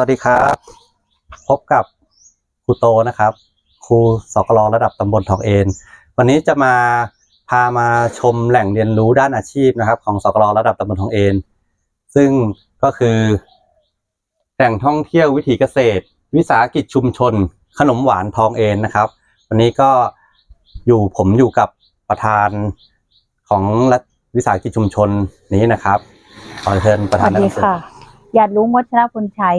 วัสดีครับ พบกับครูโตนะครับ ครูสกลระดับตำบลทองเอนวันนี้จะมาพามาชมแหล่งเรียนรู้ด้านอาชีพนะครับ ของสกลระดับตำบลทองเอนซึ่งก็คือ แหล่งท่องเที่ยววิถีเกษตร วิสาหกิจชุมชน ขนมหวานทองเอนนะครับ วันนี้ก็อยู่ผมอยู่กับประธานของรัฐวิสาหกิจชุมชนนี้นะครับขอเชิญประธานวัสดีนำเสนค่ะญาติลุงวัชรพลชัย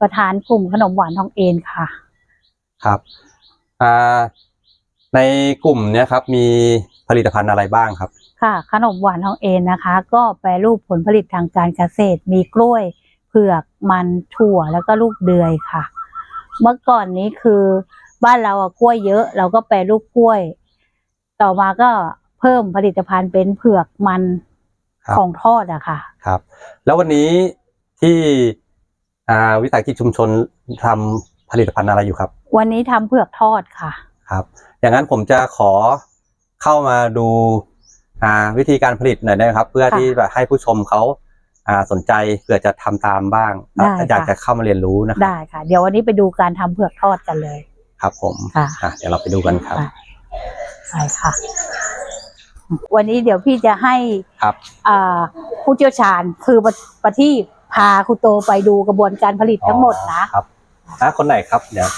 ประธานกลุ่มขนมหวานทองเอนค่ะ ครับอ่าในกลุ่มเนี้ยครับ มีผลิตภัณฑ์อะไรบ้างครับ ค่ะ ขนมหวานทองเอนนะคะ ก็แปรรูปผลผลิตทางการเกษตร มีกล้วย เผือกมันถั่วแล้วก็ลูกเดือยค่ะ เมื่อก่อนนี้คือบ้านเราอะกล้วยเยอะ เราก็แปรรูปกล้วย ต่อมาก็เพิ่มผลิตภัณฑ์เป็นเผือกมันครับ ของทอดอะค่ะ ครับ แล้ววันนี้ที่อ่า วิสาหกิจชุมชนทำผลิตภัณฑ์อะไรอยู่ครับ วันนี้ทำเผือกทอดค่ะ ครับ อย่างนั้นผมจะขอเข้ามาดูอ่าวิธีการผลิตหน่อยได้ไหมครับ เพื่อค่ะที่แบบให้ผู้ชมเขาอ่าสนใจเผื่อจะทำตามบ้างได้ค่ะอยากจะเข้ามาเรียนรู้นะครับได้ค่ะ เดี๋ยววันนี้ไปดูการทำเผือกทอดกันเลย ครับผมค่ะอะเดี๋ยวเราไปดูกันครับไปไปค่ะ วันนี้เดี๋ยวพี่จะให้ครับอ่าผู้เชี่ยวชาญคือประประทีป พาครูโตไปดูกระบวนการผลิตทั้งหมดนะครับอะคนไหนครับเดี๋ยว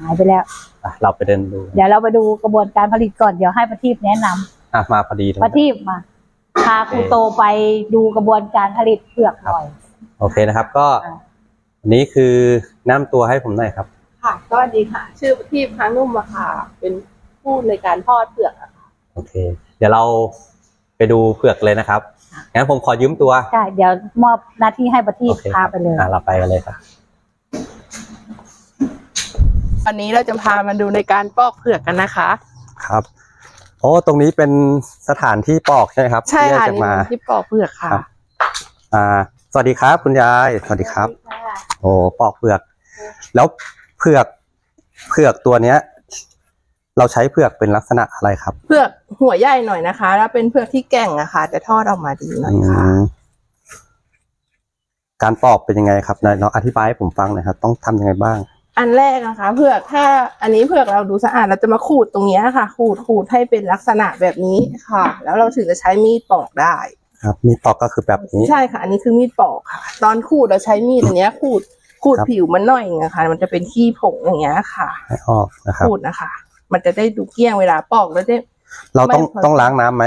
หายไปแล้วอะเราไปเดินดูเดี๋ยวเราไปดูกระบวนการผลิตก่อนเดี๋ยวให้ประทีปแนะนำอะมาพอดีเลยประทีปมา พาครูโตไปดูกระบวนการผลิตเผือกหน่อย โอเคนะครับก็อ่าอันนี้คือแน้ำตัวให้ผมหน่อยครับ ค่ะสวัสดีค่ะ ชื่อที่พานุ่มอะค่ะ เป็นผู้ในการทอดเปลือกอะค่ะโอเค เดี๋ยวเราไปดูเผือกเลยนะครับ งั้นผมขอยืมตัวใช่เดี๋ยวมอบหน้าที่ให้ประทีปโอเคพาไปเลยอะเราไปกันเลยครับ วันนี้เราจะพามาดูในการปอกเผือกกันนะคะ ครับ โอ้ตรงนี้เป็นสถานที่ปอกใช่ไหมครับใช่ค่ะที่นี่จะมาเป็นที่ปอกเผือกค่ะ ครับอ่า สวัสดีครับ คุณยาย สวัสดีครับ โอ้ปอกเผือก แล้วเผือกเผือกตัวเนี้ย เราใช้เผือกเป็นลักษณะอะไรครับ เผือกหัวใหญ่หน่อยนะคะ แล้วเป็นเผือกที่แก่งอะค่ะจะทอดออกมาดีหน่อยอืค่ะมการปอกเป็นยังไงครับนายลองอธิบายให้ผมฟังหน่อยครับ ต้องทำยังไงบ้าง อันแรกนะคะเผือกถ้าอันนี้เผือกเราดูสะอาดเราจะมาขูดตรงเนี้ยค่ะ ขูดขูดให้เป็นลักษณะแบบนี้ค่ะ แล้วเราถึงจะใช้มีดปอกได้ ครับ มีดปอกก็คือแบบนี้ ใช่ค่ะ อันนี้คือมีดปอกค่ะ ตอนขูดเราใช้มีดอันเนี้ยขูดขูดครับ ผิวมันหน่อยนึงอะค่ะมันจะเป็นขี้ผงอย่างเงี้ยค่ะให้ออกนะครับ ขูดนะคะ มันจะได้ดูเกลี้ยงเวลาปอกแล้วได้ เราต้องไม่พอ ต้องล้างน้ำไหม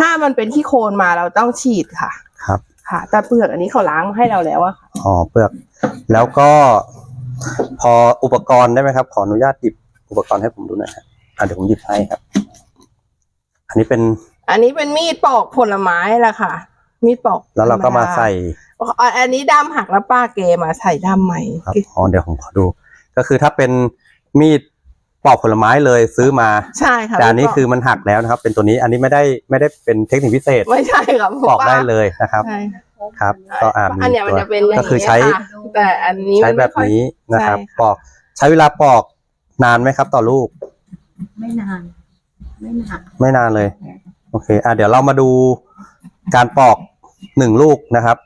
ถ้ามันเป็นขี้โคลนมาเราต้องฉีดค่ะ ครับ ค่ะ แต่เปลือกอันนี้เขาล้างมาให้เราแล้วอะค่ะอ๋อเปลือก แล้วก็ พออุปกรณ์ได้ไหมครับ ขออนุญาตหยิบอุปกรณ์ให้ผมดูหน่อยครับอะเดี๋ยวผมหยิบให้ครับ อันนี้เป็นอันนี้เป็นมีดปอกผลไม้แหละค่ะ มีดปอกแล้วเราก็มาใส่อะอันนี้ด้ามหักแล้วป้าเกมาใส่ด้ามใหม่ครับอ๋อเดี๋ยวผมขอดู ก็คือถ้าเป็นมีด ปอกผลไม้เลยซื้อมาใช่ค่ะแต่อันนี้คือมันหักแล้วนะครับ เป็นตัวนี้อันนี้ไม่ได้ไม่ได้เป็นเทคนิคพิเศษ ไม่ใช่ครับปอกได้เลยนะครับใช่ครับก็อ่าอันเนี้ยมันจะเป็นอย่างก็คือใช้นี้ค่ะแต่อันนี้ใช้มันแบไม่บค่อยนี้นะครับใช่ค่ะปอกใช้เวลาปอกนานไหมครับ ต่อลูก ไม่นาน ไม่นานไม่นานเลย โอเค อะเดี๋ยวเรามาดูการปอกหนึ่งลูกนะครับ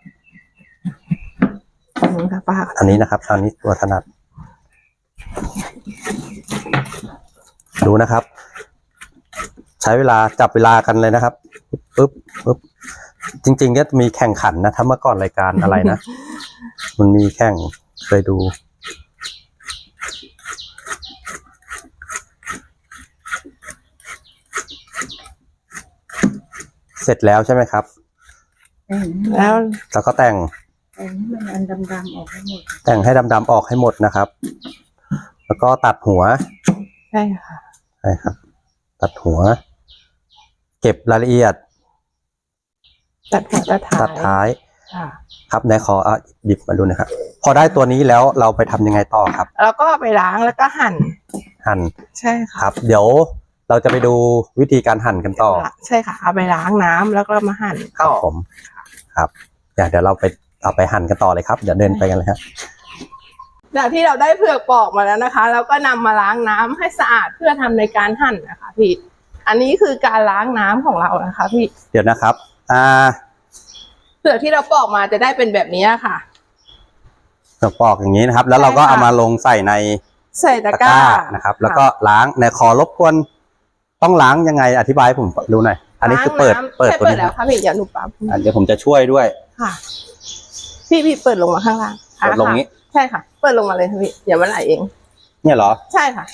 อันนี้ค่ะป้าอันนี้นะครับอันนี้ตัวถนัด ดูนะครับ ใช้เวลาจับเวลากันเลยนะครับปึ๊บปึ๊บจริงๆก็มีแข่งขันนะถ้าเมื่อก่อนรายการอะไรนะ มันมีแข่งเคยดูเสร็จแล้วใช่ไหมครับ แล้วแล้วก็แต่ง แต่นี่มันอันดำๆออกให้หมด แต่งให้ดำๆออกให้หมดนะครับ แล้วก็ตัดหัว ใช่ค่ะ ใช่ครับ ตัดหัว เก็บรายละเอียด ตัดหัวตัดท้ายตัดท้าย ค่ะครับไหนขออะหยิบมาดูนะครับ พอได้ตัวนี้แล้วเราไปทำยังไงต่อครับ แล้วก็ไปล้างแล้วก็หั่นหั่นใช่ค่ะครับ เดี๋ยวเราจะไปดูวิธีการหั่นกันต่อ ใช่ค่ะเอาไปล้างน้ำแล้วก็มาหั่นครัต่บอผม ครับเดี๋ยวเดี๋ยวเราไปเอาไปหั่นกันต่อเลยครับ เดี๋ยวเดินไปกันเลยครับ จากที่เราได้เผือกปอกมาแล้วนะคะ เราก็นำมาล้างน้ำให้สะอาดเพื่อทำในการหั่นนะคะพี่ อันนี้คือการล้างน้ำของเรานะคะพี่ เดี๋ยวนะครับ อ่าเผือกที่เราปอกมาจะได้เป็นแบบนี้ค่ะเผือกปอกอย่างนี้นะครับ แล้วเราก็ใช่ค่ะเอามาลงใส่ในใส่ตะตะกกร้าร้านะครับ แล้วก็ล้างในขอรบกวนต้องล้างยังไงอธิบายให้ผมดูหน่อย อันนี้คือเปิดล้างน้ำเปิดใช่ตัวเปิดนี้แล้วค่ะพี่เดี๋ยวหนูปั๊บอะเดี๋ยวผมจะช่วยด้วย ค่ะ พี่พี่เปิดลงมาข้างล่างอะเปิดลงนี้ค่ะใช่ค่ะ เปิดลงมาเลยค่ะพี่เดี๋ยวมันไหลเอง เนี่ยเหรอ ใช่ค่ะ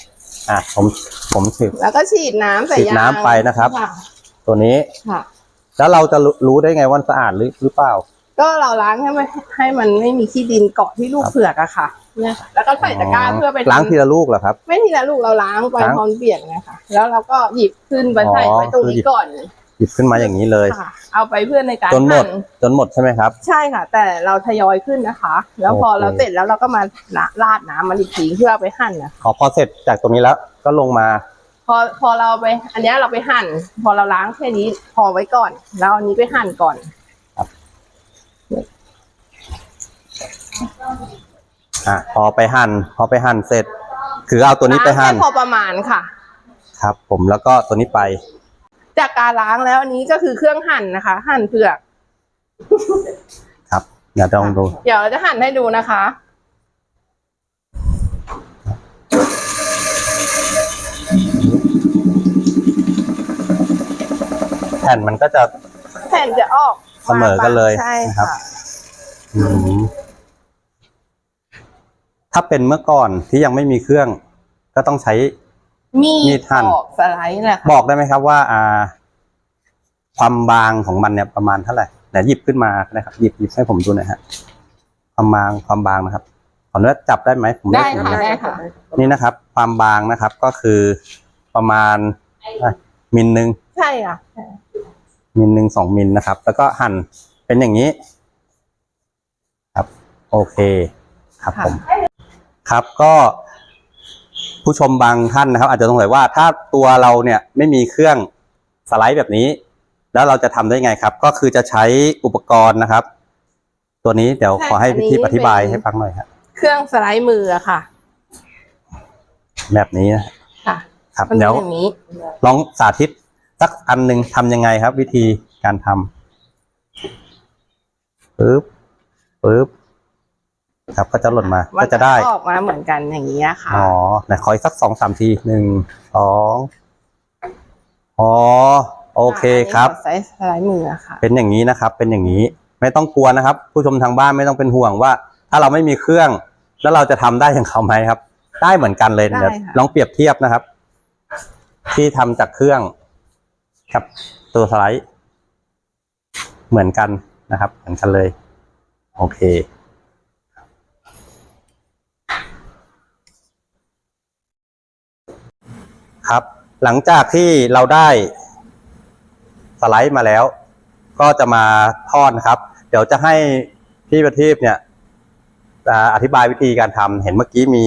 อะผมผมถือแล้วก็ฉีดน้ำใส่ฉีดยางน้ำไปนะครับ ค่ะตัวนี้ ค่ะ แล้วเราจะรู้รู้ได้ไงว่ามันสะอาดหรือหรือเปล่า ก็เราล้างให้มันให้มันไม่มีขี้ดินเกาะที่ลูกครับ เผือกอะค่ะ เนี่ยค่ะแล้วก็ใส่ตะกร้าเพื่อไปล้างทีละลูกเหรอครับ ไม่ทีละลูกเราล้างไปล้างพร้อมเปียกไงค่ะแล้วเราก็หยิบขึ้นไปใส่อ๋อไว้ตรงคือหยินี้บก่อนหยิ บขึ้นมาอย่างนี้เลย ค่ะเอาไปเพื่อในการจนหมดหั่จนหมดใช่ไหมครับ ใช่ค่ะ แต่เราทยอยขึ้นนะคะ แล้วพอโอเค เราเสร็จแล้วเราก็มาราดน้ำมันอีกทีเพื่อเอาไปหั่นนะคะขอพอเสร็จจากตรงนี้แล้วก็ลงมา พอพอเราไป อันเนี้ยเราไปหั่น พอเราล้างแค่นี้พอไว้ก่อน แล้วอันนี้ไปหั่นก่อน อะพอไปหั่นพอไปหั่นเสร็จ คือเอาตัวนี้ไปหั่นล้างแค่พอประมาณค่ะ ครับ ผมแล้วก็ตัวนี้ไป จากการล้างแล้วอันนี้ก็คือเครื่องหั่นนะคะ หั่นเผือกครับเดี๋ยวลองดู เดี๋ยวเราจะหั่นให้ดูนะคะ แผ่นมันก็จะแผ่นจะออกเสมอกันเลยใช่นะครับค่ะอืมถ้าเป็นเมื่อก่อนที่ยังไม่มีเครื่อง ก็ต้องใช้ มีมีดดหั่นปอกสไลด์แหละค่ะบอกได้ไหมครับว่า อ่า ความบางของมันเนี่ยประมาณเท่าไหร่ไหนหยิบขึ้นมานะครับ หยิบหยิบให้ผมดูหน่อยฮะความบางความบางนะครับขออนุญาตจับได้ไหมผมม่ได้เห็นค่ะนะได้ค่ะ นี่นะครับ ความบางนะครับก็คือประมาณอะมิลหนึ่งใช่ค่ะมิลหนึ่งสองมิลนะครับ แล้วก็หั่นเป็นอย่างนี้ ครับ โอเค ครับผม ครับก็ ผู้ชมบางท่านนะครับ อาจจะสงสัยว่าถ้าตัวเราเนี่ยไม่มีเครื่องสไลด์แบบนี้ แล้วเราจะทำได้ไงครับ ก็คือจะใช้อุปกรณ์นะครับ ตัวนี้เดี๋ยวใช่ขอให้อันนี้พี่ทิพย์อธิบายเป็นให้ฟังหน่อยครับเครื่องสไลด์มืออะค่ะ แบบนี้นะค่ะ ครับมันเป็เดี๋นยวอย่างนี้ลองสาธิตสักอันหนึ่งทำยังไงครับ วิธีการทำปึ๊บปึ๊บ ครับก็จะหล่นมามัก็จะได้ออกมาเหมือนกันอย่างนี้ยค่ะอ๋อไหนขออีกสักสองสามทีหนึ่งสองอ๋อโอเคครับอันนี้ขอใช้สไลด์มืออะค่ะ เป็นอย่างนี้นะครับ เป็นอย่างนี้ ไม่ต้องกลัวนะครับ ผู้ชมทางบ้านไม่ต้องเป็นห่วงว่า ถ้าเราไม่มีเครื่อง แล้วเราจะทำได้อย่างเขาไหมครับ ได้เหมือนกันเลยได้เดี๋ยวค่ะลองเปรียบเทียบนะครับ ที่ทำจากเครื่องกับตัวสไลด์ เหมือนกันนะครับ เหมือนกันเลย โอเค ครับ หลังจากที่เราได้สไลด์มาแล้ว ก็จะมาทอดนะครับ เดี๋ยวจะให้พี่ประทีปเนี่ยอ่าอธิบายวิธีการทำเห็นเมื่อกี้มี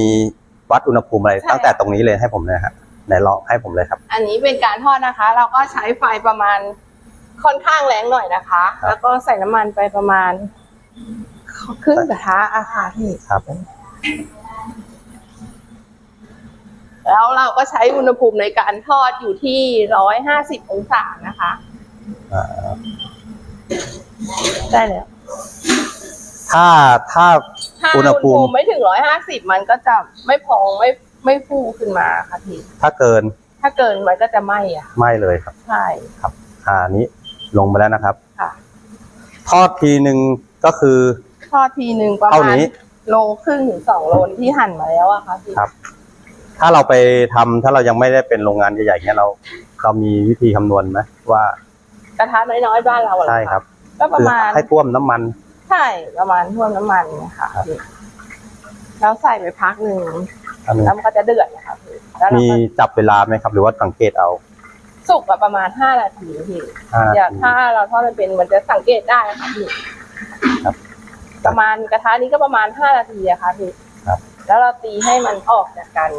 วัดอุณหภูมิอะไรใช่ตั้งแต่ตรงนี้เลยให้ผมเลยครับไหนลองให้ผมเลยครับ อันนี้เป็นการทอดนะคะ เราก็ใช้ไฟประมาณค่อนข้างแรงหน่อยนะคะครับแล้วก็ใส่น้ำมันไปประมาณครึ่งกระทะอะค่ะพี่ครับ แล้วเราก็ใช้อุณหภูมิในการทอดอยู่ที่ร้อยห้าสิบองศานะคะอ่าได้แล้วถ้าถ้าถ้าอุอุณณหหภูภูมิมิไม่ถึงร้อยห้าสิบมันก็จะไม่พองไม่ไม่ฟูขึ้นมาค่ะพี่ถ้าเกินถ้าเกินมันก็จะไหม้อะไม่เลยครับ ใช่อ่านี้ลงไปแล้วนะครับ ค่ะ ทอดทีหนึ่งก็คือ ทอดทีหนึ่งประเท่ามาณนี้ โลครึ่งถึงสองโลที่หั่นมาแล้วอะค่ะพี่ครับ ถ้าเราไปทำถ้าเรายังไม่ได้เป็นโรงงานใหญ่ๆเนี้ยเราเรามีวิธีคำนวณไหมว่ากระทะน้อยๆบ้านเราอะเหอใช่ครับ ก็ประคือมาณให้ท่วมน้ำมัน ใช่ประมาณท่วมน้ำมันนะคะครับพี่แล้วใส่ไปพักหนึ่งอันนี้แล้วมันก็จะเดือดนะคะพี่แล้วเรามีก็จับเวลาไหมครับ หรือว่าสังเกตเอาสุกอะประมาณห้านาทีพี่ห้านาอย่าที ถ้าเราทอดมันเป็นมันจะสังเกตได้ค่ะพี่ครับ ประมาณกระทะนี้ก็ประมาณห้านาทีอะค่ะพี่ครับ แล้วเราตีให้มันออกจากกัน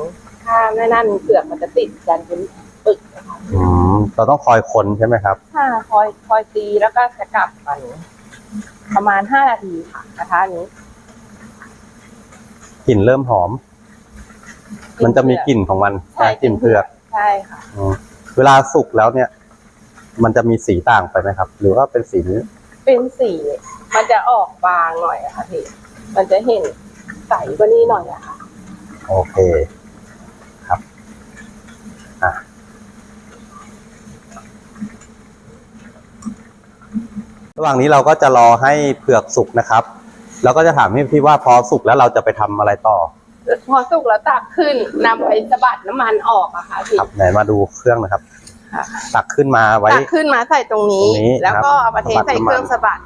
ถ้าไม่นั่นเปลือกมันจะติดกันเป็นปึกนะคะอืมเราต้องคอยคนใช่ไหมครับถ้าคอยคอยตีแล้วก็จะกลับมันประมาณห้านาทีค่ะกระทะนี้กลิ่นเริ่มหอม มันจะมีกลิ่นของมันใช่กลิ่นเผือกใช่ค่ะอืมเวลาสุกแล้วเนี่ย มันจะมีสีต่างไปไหมครับ หรือว่าเป็นสีนี้เป็นสีมันจะออกบางหน่อยอะค่ะพี่มันจะเห็น ใสกว่านี้หน่อยอะค่ะโอเคครับอะระหว่างนี้เราก็จะรอให้เผือกสุกนะครับ แล้วก็จะถามพี่พี่ว่าพอสุกแล้วเราจะไปทำอะไรต่อ พอสุกแล้วตักขึ้นนำไปสะบัดน้ำมันออกอะค่ะพี่ครับไหนมาดูเครื่องนะครับ ค่ะตักขึ้นมาไว้ ตักขึ้นมาใส่ตรงนี้ ตรงนี้แล้วก็ครับเอามาเทใส่เครื่องสะบัด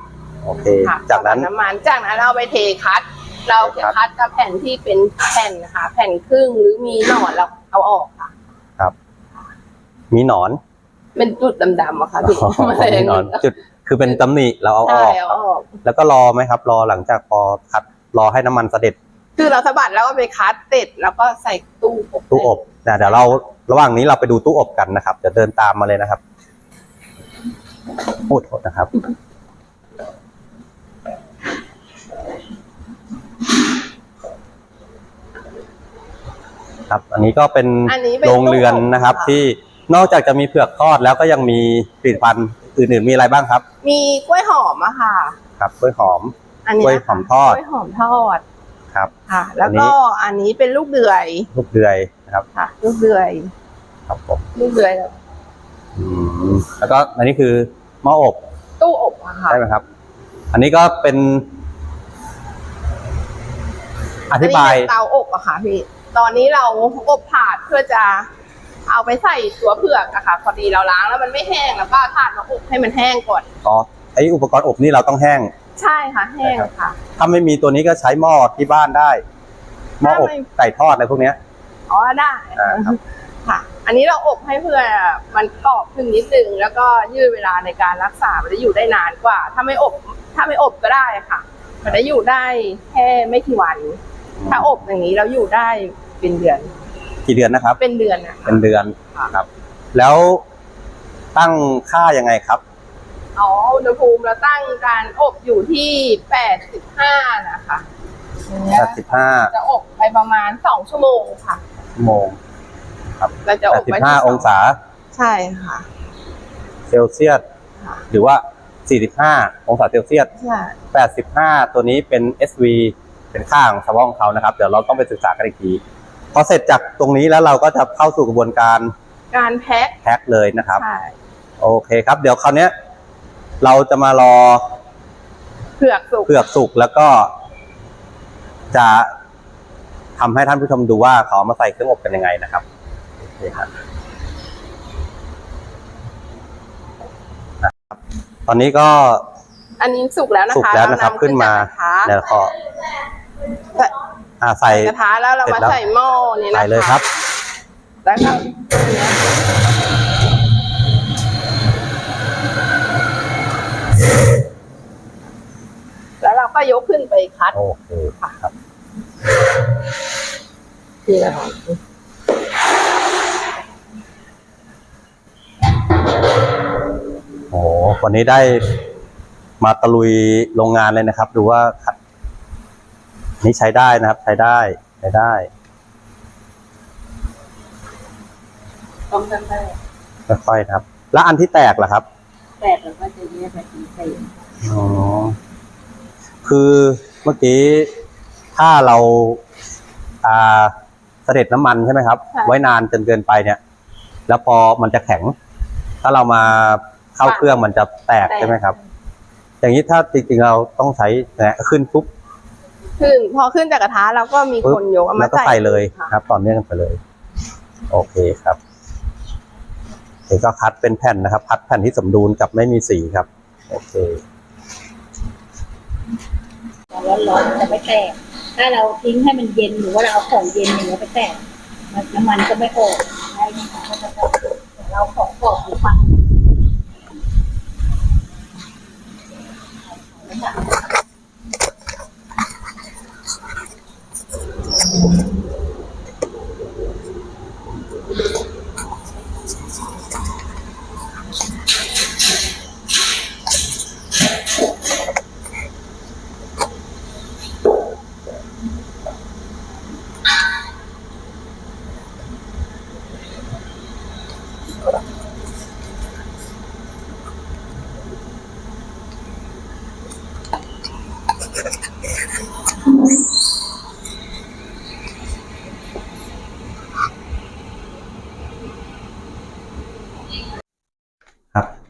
โอเค ค่ะจากนั้น สะบัดน้ำมันจากนั้นเราเอาไปเทคัด เราจะคัดกับแผ่นที่เป็นแผ่นนะคะแผ่นครึ่งหรือมีหนอนเราเอาออกค่ะมีหนอน เป็นจุดดำๆอะค่ะพี่อ๋อแมลงมีหนอนจุดคือเป็นตำหนิเราเอาอใช่อกเอาออก แล้วก็รอไหมครับ รอหลังจากพอคัดรอให้น้ำมันเสด็จ คือเราสะบัดแล้วก็ไปคัดเสร็จแล้วก็ใส่ตู้อบตู้อบนะเดี๋ยวเราระหว่างนี้เราไปดูตู้อบกันนะครับเดี๋ยวเดินตามมาเลยนะครับโอ้โทษนะครับ ครับ อันนี้ก็เป็นอันนี้เป็นโรงเรือนตู้บนะครับที่นอกจากจะมีเผือกทอดแล้วก็ยังมีผลิตภัณฑ์อื่นๆมีอะไรบ้างครับมีกล้วยหอมอะค่ะ ครับกล้วยหอม อันนี้กล้วยหอมทอด กล้วยหอมทอดครับ ค่ะ แล้วอันนี้ก็อันนี้เป็นลูกเดือยลูกเดือยนะครับค่ะ ลูกเดือย ครับผมลูกเดือยอืมแล้วก็อันนี้คือหม้ออบตู้อบอะค่ะ ใช่ไหมครับ อันนี้ก็เป็น อธิบายนนี้เป็นเตาอบอะค่ะพี่ ตอนนี้เราอบถาดเพื่อจะเอาไปใส่ตัวเผือกอะค่ะ พอดีเราล้างแล้วมันไม่แห้งแล้วก็เอาถาดมาอบให้มันแห้งก่อน อ๋อไออุปกรณ์อบนี่เราต้องแห้ง ใช่ค่ะ แห้งค่ะ ถ้าไม่มีตัวนี้ก็ใช้หม้อที่บ้านได้หม้ออบถ้าไม่ไก่ทอดอะไรพวกเนี้ยอ๋อได้อ่าครับค่ะ อันนี้เราอบให้เพื่อมันกรอบขึ้นนิดนึงแล้วก็ยืดเวลาในการรักษามันจะอยู่ได้นานกว่า ถ้าไม่อบ ถ้าไม่อบก็ได้ค่ะ มันจะอยู่ได้แค่ไม่กี่วัน ถ้าอบอย่างนี้เราอยู่ได้เป็นเดือน กี่เดือนนะครับ เป็นเดือนนะคะเป็นเดือนค่ะครับ แล้วตั้งค่ายังไงครับอ๋ออุณหภูมิเราตั้งการอบอยู่ที่แปดสิบห้านะคะอย่างเงี้ย85จะอบไปประมาณสองชั่วโมงค่ะชั่วโมงเราจะอบไปที่85องศา ใช่ค่ะ เซลเซียสค่ะหรือว่า 45 องศาเซลเซียสใช่85 ตัวนี้เป็น SV เป็นค่าของสวองเขานะครับ เดี๋ยวเราต้องไปศึกษากันอีกทีพอเสร็จจากตรงนี้แล้วเราก็จะเข้าสู่กระบวนการการแพ็คแพ็คเลยนะครับ ใช่โอเคครับ เดี๋ยวคราวเนี้ยเราจะมารอเผือกสุกเผือกสุกแล้วก็ จะทำให้ท่านผู้ชมดูว่าเขาเอามาใส่เครื่องอบกันยังไงนะครับโอเคครับนะครับ ตอนนี้ก็ อันนี้สุกแล้วนะคะสุกแล้วนะครับเาขึ้นมาจากกระทะ เดี๋ยวขอ อ่าใส่ กระทะแล้วเรามาเสร็จแล้วใส่หม้อนี่นะคะใส่เลยครับ แล้วก็แล้วเราก็ยกขึ้นไปคัดโอเคครับนี่แหละค่ะโอ้โหวันนี้ได้มาตะลุยโรงงานเลยนะครับ ดูว่าขัด นี่ใช้ได้นะครับ ใช้ได้ใช้ได้ต้องตั้งแต่ค่อยๆนะครับ แล้วอันที่แตกล่ะครับแปดเราก็จะแยกไปเป็นเศษอ๋อคือเมื่อกี้ถ้าเราอ่าเสด็จน้ำมันใช่ไหมครับ ไว้นานจนเกินไปเนี่ย แล้วพอมันจะแข็ง ถ้าเรามาเข้าเครื่องมันจะแตกใช่ไหมครับ อย่างนี้ถ้าจริงๆเราต้องใช้นะขึ้นปุ๊บ ขึ้น พอขึ้นจากกระทะเราก็มีปึ๊บคนยกเอาแล้มาวก็ใส่เลยค่ะครับต่อเนื่องกันไปเลย โอเคครับเดี๋ยวก็คัดเป็นแผ่นนะครับคัดแผ่นที่สมดุลกับไม่มีสีครับ โอเคตอนร้อนๆมันจะไม่แตก ถ้าเราทิ้งให้มันเย็นหรือว่าเราเอาของเย็นอย่างเงี้ยไปแตกมันน้ำมันก็ไม่ออกใช่ไหมคะก็จะแตกแต่เราของกรอบหรือฟัง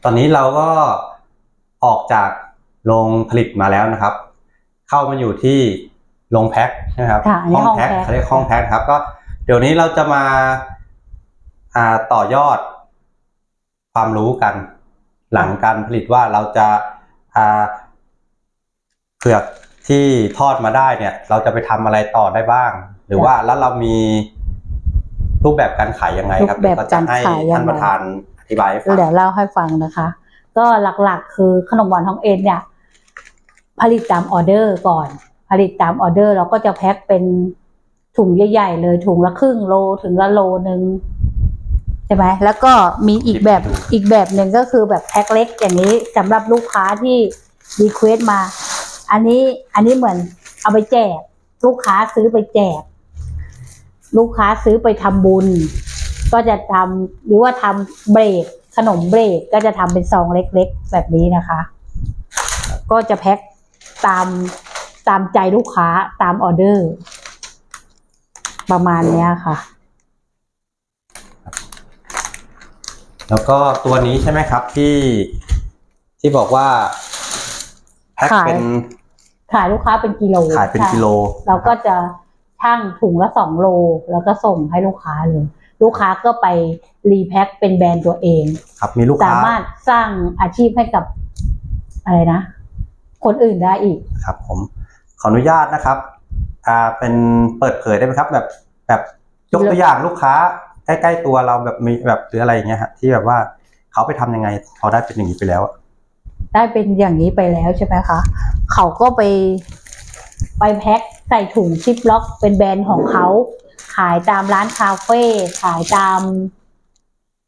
ค ต อนนี้เราก็ออกจากโรงผลิตมาแล้วนะครับ เข้ามาอยู่ที่โรงแพ็คนะครับค่ะอันนี้ห้องแพ็คห้องแพ็คเขาเรียกห้องแพ็คครับ ก็เดี๋ยวนี้เราจะมาอ่าต่อยอดความรู้กัน หลังการผลิตว่าเราจะอ่าเผือกที่ทอดมาได้เนี่ย เราจะไปทำอะไรต่อได้บ้าง หรือว่าแล้วเรามีรูปแบบการขายยังไงครับรูปแบบเดี๋ยวก็จะให้การขายยังไงท่านประธานอ ธิบายให้ฟังเดี๋ยวเล่าให้ฟังนะคะ ก็หลักๆ คือขนมหวานทองเอ็นเนี่ยผลิตตามออเดอร์ก่อน ผลิตตามออเดอร์เราก็จะแพ็คเป็นถุงใหญ่ๆเลยถุงละครึ่งโลถึงละโลหนึ่งใช่ไหมแล้วก็มีอีกแบบอีกแบบหนึ่งก็คือแบบแพ็คเล็กอย่างนี้สำหรับลูกค้าที่รีเควสมา อันนี้อันนี้เหมือนเอาไปแจก ลูกค้าซื้อไปแจก ลูกค้าซื้อไปทำบุญ ก็จะทำหรือว่าทำเบรกขนมเบรกก็จะทำเป็นซองเล็กๆ แบบนี้นะคะ ก็จะแพ็คตามตามใจลูกค้าตามออเดอร์ ประมาณเนี้ยค่ะ แล้วก็ตัวนี้ใช่ไหมครับที่ที่บอกว่าแพ็คขายเป็นขายลูกค้าเป็นกิโลขายเป็นใช่กิโล เราก็จะชั่งถุงละสองโล แล้วก็ส่งให้ลูกค้าเลย ลูกค้าก็ไปรีแพ็คเป็นแบรนด์ตัวเอง ครับมีลูกสาค้ามารถสร้างอาชีพให้กับอะไรนะ คนอื่นได้อีกครับ ผมขออนุญาตนะครับอ่าเป็นเปิดเผยได้ไหมครับ แบบแบบยกตัวอย่างลูกค้าใกล้ๆตัวเราแบบมีแบบหรืออะไรอย่างเงี้ยฮะที่แบบว่าเขาไปทำยังไงพอได้เป็นอย่างนี้ไปแล้ว ได้เป็นอย่างนี้ไปแล้วใช่ไหมคะเขาก็ไปไปแพ็คใส่ถุงซิปล็อกเป็นแบรนด์ของเขา ขายตามร้านคาเฟ่ขายตาม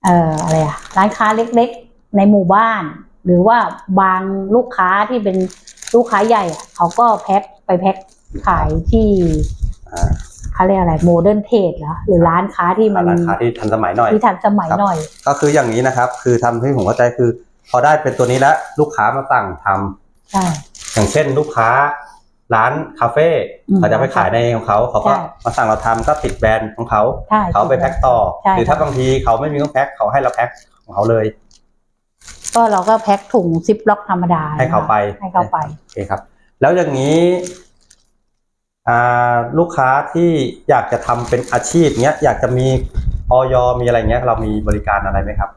เอ่ออะไรอะร้านค้าเล็กๆ ในหมู่บ้าน หรือว่าบางลูกค้าที่เป็นลูกค้าใหญ่อะเขาก็แพ็คไปแพ็คขายที่อ่าเขาเรียกอะไรโมเดิร์นเทรดเหรอหรือร้านค้าที่มันร้านค้าที่ทันสมัยหน่อย ที่ทันสมัยครับหน่อย ก็คืออย่างนี้นะครับ คือทำให้ผมเข้าใจคือ พอได้เป็นตัวนี้แล้วลูกค้ามาสั่งทำใช่ อย่างเช่นลูกค้า ร้านคาเฟ่อืมเขาจะไปขายในของเขาเขาก็ใช่มาสั่งเราทำก็ติดแบรนด์ของเขาใช่เขาไปแพ็คต่อใช่หรือถ้าบางทีเขาไม่มีต้องแพ็คเขาให้เราแพ็คของเขาเลย ก็เราก็แพ็คถุงซิปล็อกธรรมดาให้เขาไปให้เขาไปโอเคครับ แล้วอย่างนี้อ่าลูกค้าที่อยากจะทำเป็นอาชีพเนี้ยอยากจะมีออยมีอะไรเงี้ย เรามีบริการอะไรไหมครับ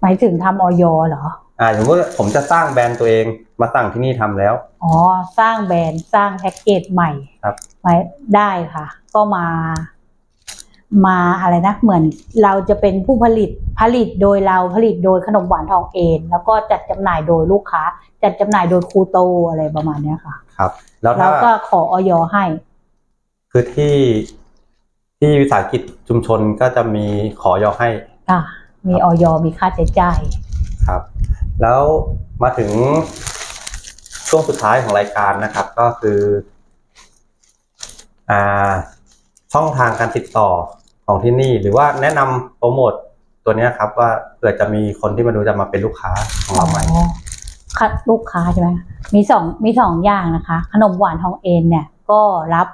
หมายถึงทำออยเหรอ อ่าอย่างว่าผมจะสร้างแบรนด์ตัวเองมาสั่งที่นี่ทำแล้ว อ๋อ สร้างแบรนด์สร้างแพ็กเกจใหม่ครับไว้ได้ค่ะ ก็มา มาอะไรนะ เหมือนเราจะเป็นผู้ผลิตผลิตโดยเราผลิตโดยขนมหวานทองเองแล้วก็จัดจำหน่ายโดยลูกค้า จัดจำหน่ายโดยครูโตอะไรประมาณเนี้ยค่ะ ครับ แล้วแล้ถ้าวก็ขอออยให้ คือที่ที่วิสาหกิจชุมชนก็จะมีขอยอให้ค่ะมีออยมีค่าใช้จ่ายครับ แล้วมาถึงช่วงสุดท้ายของรายการนะครับก็คืออ่าช่องทางการติดต่อของที่นี่ หรือว่าแนะนำโปรโมทตัวนี้ครับว่าเผื่อจะมีคนที่มาดูจะมาเป็นลูกค้าของเราใหม่อ๋อคัดลูกค้าใช่ไหมมีสองมีสองอย่างนะคะ ขนมหวานทองเอ็นเนี่ย ก็รับ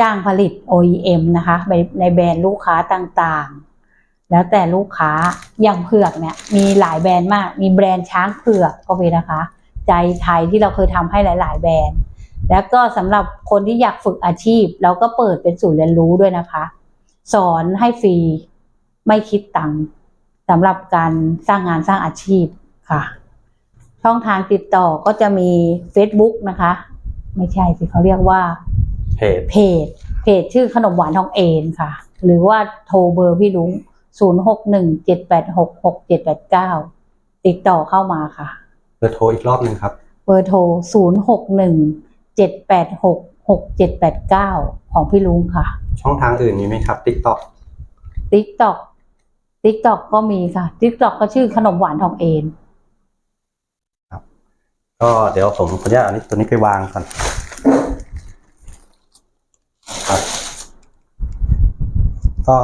จ้างผลิต OEM นะคะในในแบรนด์ลูกค้าต่างๆ แล้วแต่ลูกค้าอย่างเผือกเนี่ยมีหลายแบรนด์มาก มีแบรนด์ช้างเผือกก็มีนะคะ ใจไทยที่เราเคยทำให้หลาย ๆ แบรนด์ แล้วก็สำหรับคนที่อยากฝึกอาชีพ เราก็เปิดเป็นศูนย์เรียนรู้ด้วยนะคะ สอนให้ฟรีไม่คิดตังค์สำหรับการสร้างงานสร้างอาชีพค่ะ ช่องทางติดต่อก็จะมี Facebook นะคะ ไม่ใช่สิเขาเรียกว่าเพจเพจเพจชื่อขนมหวานทองเอนค่ะ หรือว่าโทรเบอร์พี่ลุง 0 6 1 7 8 6 6 7 8 9 ติดต่อเข้ามาค่ะ เบอร์โทรอีกรอบหนึ่งครับ เบอร์โทร 0 6 1 7 8 6 6 7 8 9 ของพี่ลุงค่ะ ช่องทางอื่นมีไหมครับ TikTok TikTok TikTok ก็มีค่ะ TikTok ก็ชื่อขนมหวานทองเอนก็เดี๋ยวผมขออนุญาตเอานี้ตัวนี้ไปวางก่อนครับ ก็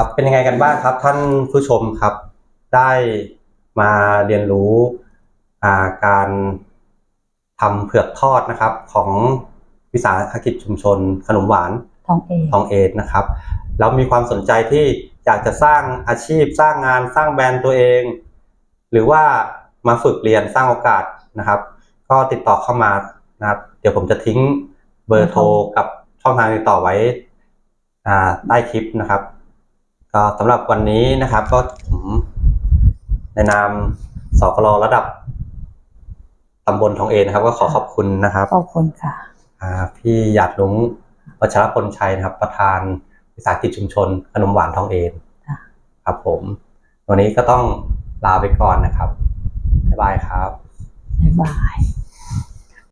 ครับเป็นยังไงกันบ้างครับ ท่านผู้ชมครับ ได้มาเรียนรู้อ่าการทำเผือกทอดนะครับ ของวิสาหกิจชุมชน ขนมหวานทองเอนทองเอ็นนะครับ แล้วมีความสนใจที่อยากอยากจะสร้างอาชีพ สร้างงานสร้างแบรนด์ตัวเอง หรือว่ามาฝึกเรียนสร้างโอกาสนะครับ ก็ติดต่อเข้ามานะครับ เดี๋ยวผมจะทิ้งเบอร์โทรกับช่องทางติดต่อไว้อ่าใต้คลิปนะครับ ก็สำหรับวันนี้นะครับก็ผมในนามสกลระดับตำบลทองเอนนะครับ ก็ขอขอบคุณนะครับขอบคุณค่ะอ่าพี่หยาดลุงวัชรพลชัยนะครับ ประธานวิสาหกิจชุมชนขนมหวานทองเอนค่ะครับผม วันนี้ก็ต้องลาไปก่อนนะครับบ๊ายบายครับบ๊ายบาย